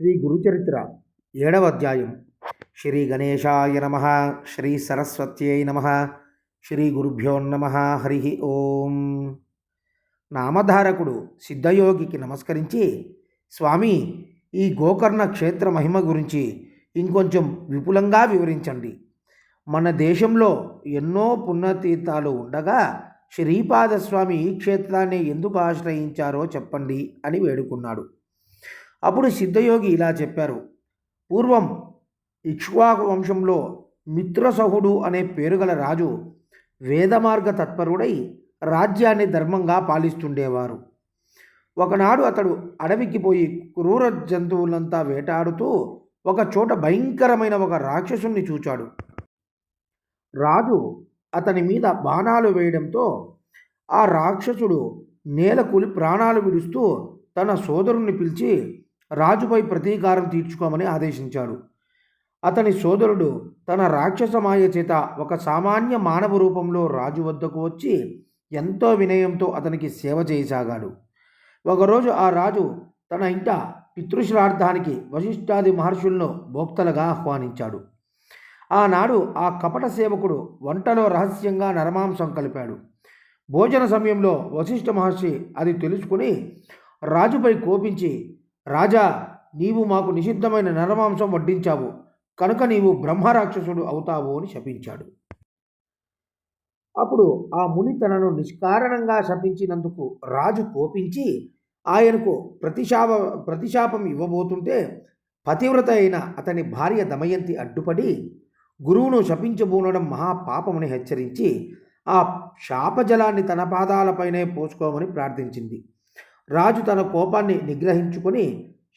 శ్రీ గురుచరిత్ర ఏడవ అధ్యాయం. శ్రీ గణేశాయ నమ శ్రీ సరస్వత్యై నమ శ్రీ గురుభ్యో నమ హరి ఓం. నామధారకుడు సిద్ధయోగికి నమస్కరించి స్వామి ఈ గోకర్ణ క్షేత్ర మహిమ గురించి ఇంకొంచెం విపులంగా వివరించండి. మన దేశంలో ఎన్నో పుణ్యతీర్థాలు ఉండగా శ్రీపాదస్వామి ఈ క్షేత్రాన్ని ఎందుకు ఆశ్రయించారో చెప్పండి అని వేడుకున్నాడు. అప్పుడు సిద్ధయోగి ఇలా చెప్పారు. పూర్వం ఇక్ష్వాకు వంశంలో మిత్రసహుడు అనే పేరుగల రాజు వేదమార్గ తత్పరుడై రాజ్యాన్ని ధర్మంగా పాలిస్తుండేవారు. ఒకనాడు అతడు అడవికి పోయి క్రూర జంతువులంతా వేటాడుతూ ఒక చోట భయంకరమైన ఒక రాక్షసుణ్ణి చూచాడు. రాజు అతని మీద బాణాలు వేయడంతో ఆ రాక్షసుడు నేల కూలి ప్రాణాలు విడుస్తూ తన సోదరుణ్ణి పిలిచి రాజుపై ప్రతీకారం తీర్చుకోమని ఆదేశించాడు. అతని సోదరుడు తన రాక్షస మాయ చేత ఒక సామాన్య మానవ రూపంలో రాజు వద్దకు వచ్చి ఎంతో వినయంతో అతనికి సేవ చేయసాగాడు. ఒకరోజు ఆ రాజు తన ఇంట పితృశ్రార్థానికి వశిష్ఠాది మహర్షులను భోక్తలుగా ఆహ్వానించాడు. ఆనాడు ఆ కపట సేవకుడు వంటలో రహస్యంగా నరమాంసం కలిపాడు. భోజన సమయంలో వశిష్ఠ మహర్షి అది తెలుసుకుని రాజుపై కోపించి రాజా నీవు మాకు నిషిద్ధమైన నరమాంసం వడ్డించావు. కనుక నీవు బ్రహ్మరాక్షసుడు అవుతావు అని శపించాడు. అప్పుడు ఆ ముని తనను నిష్కారణంగా శపించినందుకు రాజు కోపించి ఆయనకు ప్రతిశాప ప్రతిశాపం ఇవ్వబోతుంటే పతివ్రత అయిన అతని భార్య దమయంతి అడ్డుపడి గురువును శపించబూనడం మహాపాపమని హెచ్చరించి ఆ శాపజలాన్ని తన పాదాలపైనే పోసుకోమని ప్రార్థించింది. రాజు తన కోపాన్ని నిగ్రహించుకొని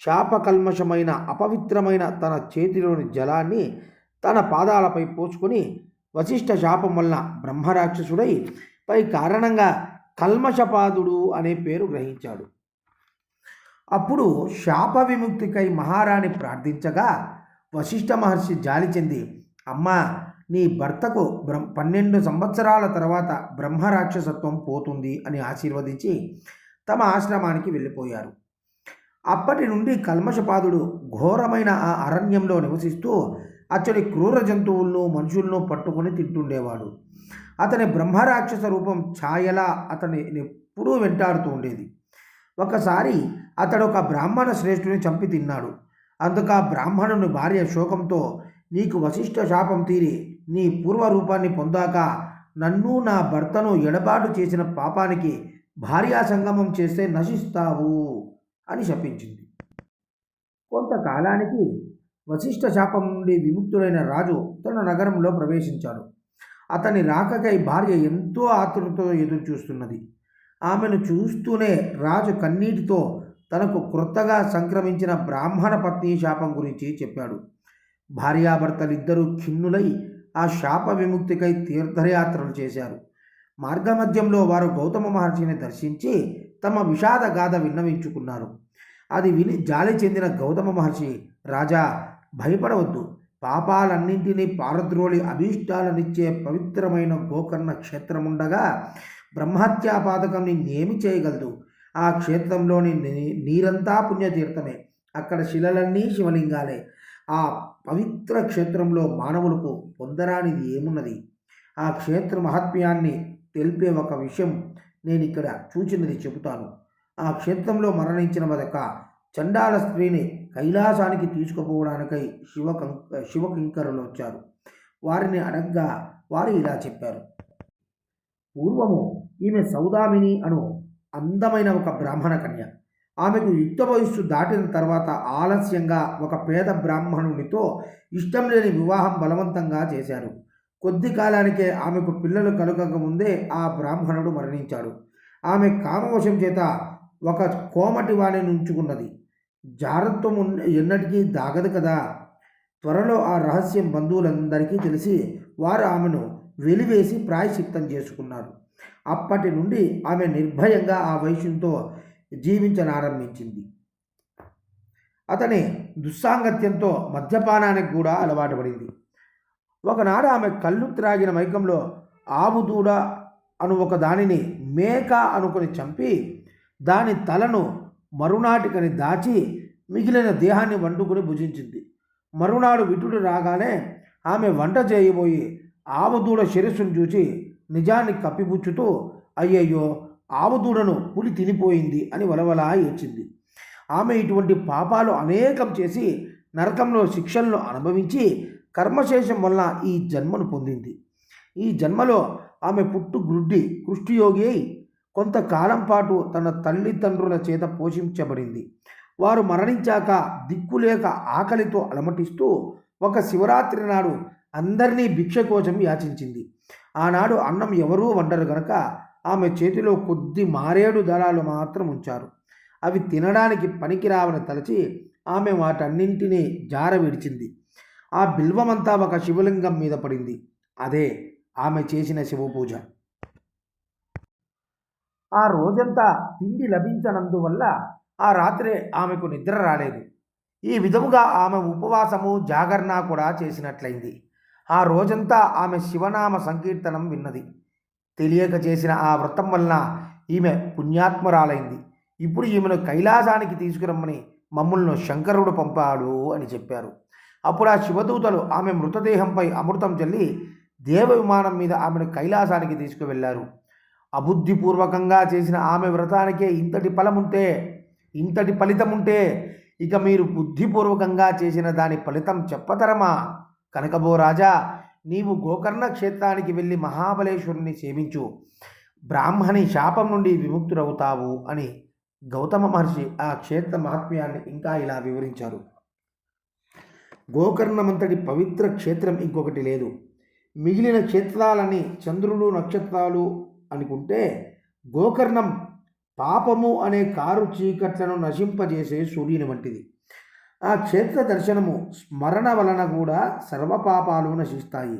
శాపకల్మషమైన అపవిత్రమైన తన చేతిలోని జలాన్ని తన పాదాలపై పోసుకొని వశిష్ఠ శాపం వలన బ్రహ్మరాక్షసుడై పై కారణంగా కల్మషపాదుడు అనే పేరు గ్రహించాడు. అప్పుడు శాప విముక్తికై మహారాణి ప్రార్థించగా వశిష్ఠ మహర్షి జాలి చెంది అమ్మా నీ భర్తకు బ్రహ్మ పన్నెండు సంవత్సరాల తర్వాత బ్రహ్మరాక్షసత్వం పోతుంది అని ఆశీర్వదించి తమ ఆశ్రమానికి వెళ్ళిపోయారు. అప్పటి నుండి కల్మషపాదుడు ఘోరమైన ఆ అరణ్యంలో నివసిస్తూ అతడి క్రూర జంతువులను మనుషులను పట్టుకొని తింటుండేవాడు. అతని బ్రహ్మరాక్షస రూపం ఛాయలా అతని ఎప్పుడూ వెంటాడుతూ ఉండేది. ఒకసారి అతడు ఒక బ్రాహ్మణ శ్రేష్ఠుని చంపి తిన్నాడు. అందుకు ఆ బ్రాహ్మణుని భార్య శోకంతో నీకు వశిష్ఠ శాపం తీరి నీ పూర్వ రూపాన్ని పొందాక నన్ను నా భర్తను ఎడబాటు చేసిన పాపానికి భార్యా సంగమం చేస్తే నశిస్తావు అని శపించింది. కొంతకాలానికి వశిష్ఠ శాపం నుండి విముక్తుడైన రాజు తన నగరంలో ప్రవేశించాడు. అతని రాకకై భార్య ఎంతో ఆతృతతో ఎదురు చూస్తున్నది ఆమెను చూస్తూనే రాజు కన్నీటితో తనకు క్రొత్తగా సంక్రమించిన బ్రాహ్మణ పత్ని శాపం గురించి చెప్పాడు. భార్యాభర్తలిద్దరూ ఖిన్నులై ఆ శాప విముక్తికై తీర్థయాత్రలు చేశారు. మార్గమధ్యంలో వారు గౌతమ మహర్షిని దర్శించి తమ విషాద గాథ విన్నవించుకున్నారు. అది విని జాలి చెందిన గౌతమ మహర్షి రాజా భయపడవద్దు. పాపాలన్నింటినీ పారద్రోలి అభీష్టాలనిచ్చే పవిత్రమైన గోకర్ణ క్షేత్రముండగా బ్రహ్మహత్యా పాతకం నిన్నేమి చేయగలదు. ఆ క్షేత్రంలోని నీరంతా పుణ్యతీర్థమే. అక్కడ శిలలన్నీ శివలింగాలే. ఆ పవిత్ర క్షేత్రంలో మానవులకు పొందరానిది ఏమున్నది? ఆ క్షేత్ర మహాత్మ్యాన్ని తెలిపే ఒక విషయం నేను ఇక్కడ చూచినది చెబుతాను. ఆ క్షేత్రంలో మరణించిన ఒక చండాల స్త్రీని కైలాసానికి తీసుకుపోవడానికై శివ శివకింకరులు వచ్చారు వారిని అడగ్గా వారు ఇలా చెప్పారు. పూర్వము ఈమె సౌదామిని అను అందమైన ఒక బ్రాహ్మణ కన్య. ఆమెకు యుక్త వయస్సు దాటిన తర్వాత ఆలస్యంగా ఒక పేద బ్రాహ్మణునితో ఇష్టం లేని వివాహం బలవంతంగా చేశారు. కొద్ది కాలానికే ఆమెకు పిల్లలు కలగక ముందే ఆ బ్రాహ్మణుడు మరణించాడు. ఆమె కామవశం చేత ఒక కోమటి వాణి నుంచుకున్నది. జారత్వం ఎన్నటికీ దాగదు కదా? త్వరలో ఆ రహస్యం బంధువులందరికీ తెలిసి వారు ఆమెను వెలివేసి ప్రాయశ్చిత్తం చేసుకున్నారు. అప్పటి నుండి ఆమె నిర్భయంగా ఆ వైశ్యంతో జీవించనారంభించింది. అతని దుస్సాంగత్యంతో మద్యపానానికి కూడా అలవాటు పడింది. ఒకనాడు ఆమె కళ్ళు త్రాగిన మైకంలో ఆవుదూడ అను ఒక దానిని మేక అనుకుని చంపి దాని తలను మరునాటికని దాచి మిగిలిన దేహాన్ని వండుకుని భుజించింది. మరునాడు విటుడు రాగానే ఆమె వంట చేయబోయి ఆవుదూడ శిరస్సును చూచి నిజాన్ని కప్పిపుచ్చుతూ అయ్యయ్యో ఆవుదూడను పులి తినిపోయింది అని వలవలా ఏడ్చింది. ఆమె ఇటువంటి పాపాలు అనేకం చేసి నరకంలో శిక్షలను అనుభవించి కర్మశేషం వల్ల ఈ జన్మను పొందింది. ఈ జన్మలో ఆమె పుట్టు గ్రుడ్డి కృష్టియోగి అయి కొంతకాలం పాటు తన తల్లిదండ్రుల చేత పోషించబడింది. వారు మరణించాక దిక్కులేక ఆకలితో అలమటిస్తూ ఒక శివరాత్రి నాడు అందరినీ భిక్ష కోసం యాచించింది. ఆనాడు అన్నం ఎవరూ వండరు గనక ఆమె చేతిలో కొద్ది మారేడు దళాలు మాత్రం ఉంచారు. అవి తినడానికి పనికిరావని తలచి ఆమె వాటన్నింటినీ జార విడిచింది ఆ బిల్వమంతా ఒక శివలింగం మీద పడింది. అదే ఆమె చేసిన శివ పూజ ఆ రోజంతా తిండి లభించనందువల్ల ఆ రాత్రే ఆమెకు నిద్ర రాలేదు. ఈ విధముగా ఆమె ఉపవాసము జాగరణ కూడా చేసినట్లయింది. ఆ రోజంతా ఆమె శివనామ సంకీర్తనం విన్నది. తెలియక చేసిన ఆ వ్రతం వలన ఈమె పుణ్యాత్మరాలైంది. ఇప్పుడు ఈమెను కైలాసానికి తీసుకురమ్మని మమ్ములను శంకరుడు పంపాడు అని చెప్పారు. అప్పుడు ఆ శివదూతలు ఆమె మృతదేహంపై అమృతం చల్లి దేవ విమానం మీద ఆమెను కైలాసానికి తీసుకువెళ్ళారు. అబుద్ధిపూర్వకంగా చేసిన ఆమె వ్రతానికే ఇంతటి ఫలముంటే ఇంతటి ఫలితం ఉంటే ఇక మీరు బుద్ధిపూర్వకంగా చేసిన దాని ఫలితం చెప్పతరమా? కనకబో రాజా నీవు గోకర్ణ క్షేత్రానికి వెళ్ళి మహాబలేశ్వరుని సేవించు. బ్రాహ్మణి శాపం నుండి విముక్తుడవుతావు అని గౌతమ మహర్షి ఆ క్షేత్ర మహాత్మ్యాన్ని ఇంకా ఇలా వివరించారు. గోకర్ణమంతటి పవిత్ర క్షేత్రం ఇంకొకటి లేదు. మిగిలిన క్షేత్రాలని చంద్రుడు నక్షత్రాలు అనుకుంటే గోకర్ణం పాపము అనే కారు చీకట్లను నశింపజేసే సూర్యుని వంటిది. ఆ క్షేత్ర దర్శనము స్మరణ వలన కూడా సర్వపాపాలు నశిస్తాయి.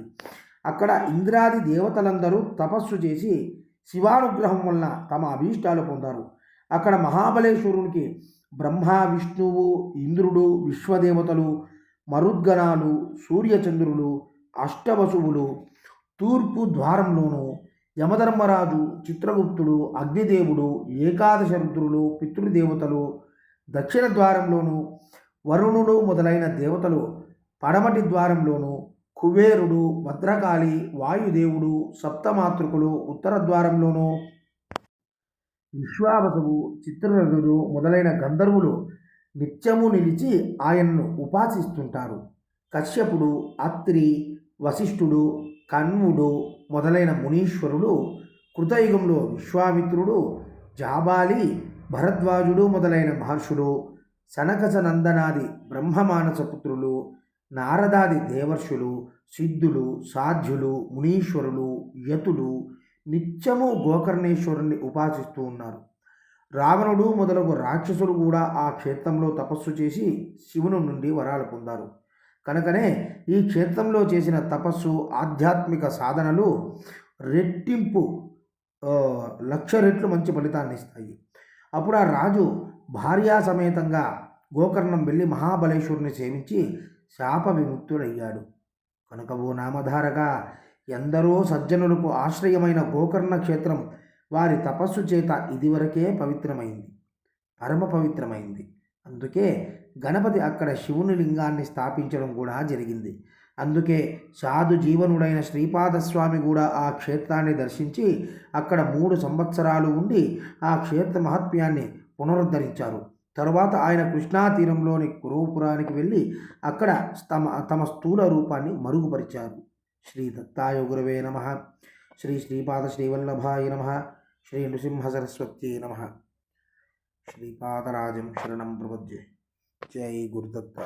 అక్కడ ఇంద్రాది దేవతలందరూ తపస్సు చేసి శివానుగ్రహం వలన తమ అభీష్టాలు పొందారు. అక్కడ మహాబలేశ్వరునికి బ్రహ్మ విష్ణువు ఇంద్రుడు విశ్వదేవతలు మరుద్గణాలు సూర్యచంద్రులు అష్టవసువులు తూర్పు ద్వారంలోనూ యమధర్మరాజు చిత్రగుప్తుడు అగ్నిదేవుడు ఏకాదశ రుద్రులు పితృదేవతలు దక్షిణ ద్వారంలోను వరుణుడు మొదలైన దేవతలు పడమటి ద్వారంలోను కుబేరుడు భద్రకాళి వాయుదేవుడు సప్తమాతృకులు ఉత్తర ద్వారంలోను విశ్వావసువు చిత్రరథుడు మొదలైన గంధర్వులు నిత్యము నిలిచి ఆయన్ను ఉపాసిస్తుంటారు. కశ్యపుడు అత్రి వశిష్ఠుడు కన్వుడు మొదలైన మునీశ్వరుడు కృతయుగంలో విశ్వామిత్రుడు జాబాలి భరద్వాజుడు మొదలైన మహర్షులు సనకసనందనాది బ్రహ్మమానసపుత్రులు నారదాది దేవర్షులు సిద్ధులు సాధ్యులు మునీశ్వరులు యతులు నిత్యము గోకర్ణేశ్వరుణ్ణి ఉపాసిస్తూ ఉన్నారు. రావణుడు మొదలగు రాక్షసులు కూడా ఆ క్షేత్రంలో తపస్సు చేసి శివుని నుండి వరాలు పొందారు. కనుకనే ఈ క్షేత్రంలో చేసిన తపస్సు ఆధ్యాత్మిక సాధనలు రెట్టింపు లక్ష రెట్లు మంచి ఫలితాన్ని ఇస్తాయి. అప్పుడు ఆ రాజు భార్యా సమేతంగా గోకర్ణం వెళ్ళి మహాబలేశ్వరుని సేవించి శాప విముక్తుడయ్యాడు. కనుక ఓ నామధారగా ఎందరో సజ్జనులకు ఆశ్రయమైన గోకర్ణ క్షేత్రం వారి తపస్సు చేత ఇదివరకే పవిత్రమైంది పరమ పవిత్రమైంది. అందుకే గణపతి అక్కడ శివుని లింగాన్ని స్థాపించడం కూడా జరిగింది. అందుకే సాధు జీవనుడైన శ్రీపాదస్వామి కూడా ఆ క్షేత్రాన్ని దర్శించి అక్కడ మూడు సంవత్సరాలు ఉండి ఆ క్షేత్ర మహత్మ్యాన్ని పునరుద్ధరించారు. తరువాత ఆయన కృష్ణా తీరంలోని కురుపురానికి వెళ్ళి అక్కడ తమ తమ స్థూల రూపాన్ని మరుగుపరిచారు. శ్రీ దత్తాయ గురవే నమ. శ్రీ శ్రీపాద శ్రీవల్లభాయ నమ. శ్రీ నృసింహ సరస్వత్యై నమ. శ్రీపాదరాజం శరణం ప్రపద్యే జై గురుదత్త.